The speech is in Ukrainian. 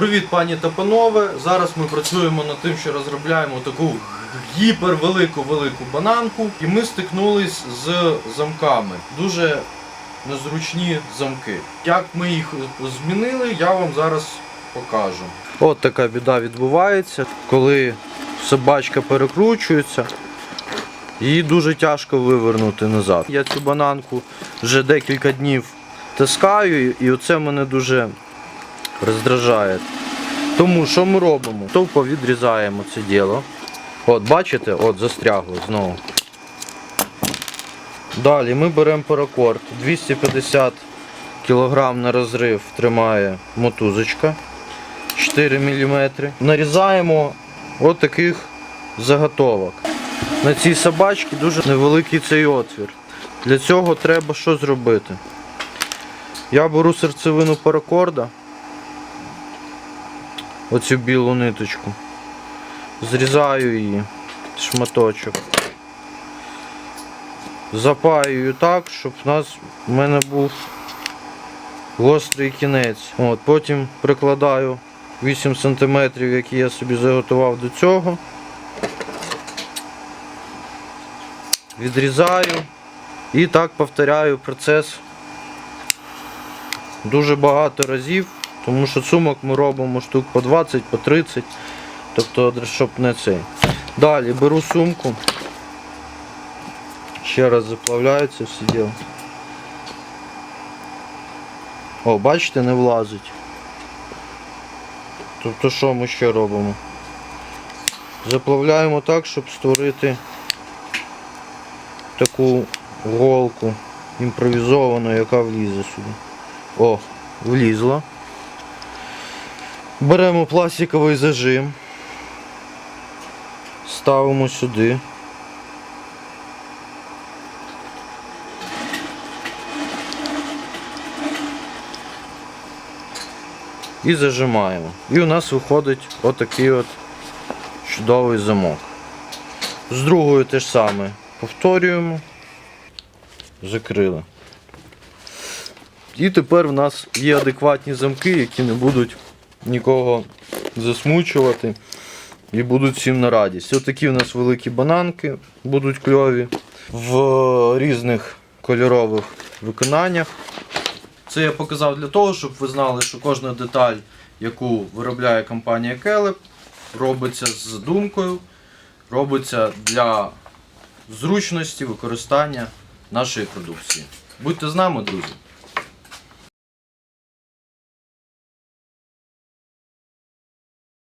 Привіт, пані та панове. Зараз ми працюємо над тим, що розробляємо таку гіпервелику велику бананку, і ми стикнулись з замками. Дуже незручні замки. Як ми їх змінили, я вам зараз покажу. От така біда відбувається, коли собачка перекручується. Її дуже тяжко вивернути назад. Я цю бананку вже декілька днів таскаю, і оце мене дуже роздражає. Тому що ми робимо? Товпо відрізаємо це діло. От, бачите, от застрягло знову. Далі ми беремо паракорд. 250 кг на розрив тримає мотузочка 4 мм. Нарізаємо от таких заготовок. На цій собачці дуже невеликий цей отвір. Для цього треба що зробити? Я беру серцевину паракорда, оцю білу ниточку, зрізаю її, шматочок, запаюю так, щоб в нас в мене був гострий кінець. От, потім прикладаю 8 см, які я собі заготував до цього. Відрізаю і так повторяю процес дуже багато разів, тому що сумок ми робимо штук по 20, по 30, тобто щоб не цей. Далі беру сумку, ще раз заплавляю це все діло. О, бачите, не влазить. Тобто що ми ще робимо? Заплавляємо так, щоб створити таку голку імпровізовану, яка влізе сюди. О, влізла. Беремо пластиковий зажим, ставимо сюди. І зажимаємо. І у нас виходить отакий от чудовий замок. З другою те ж саме повторюємо, закрили. І тепер в нас є адекватні замки, які не будуть нікого засмучувати і будуть всім на радість. Ось такі в нас великі бананки будуть кльові в різних кольорових виконаннях. Це я показав для того, щоб ви знали, що кожна деталь, яку виробляє компанія Келеп, робиться з думкою, робиться для зручності використання нашої продукції. Будьте з нами, друзі!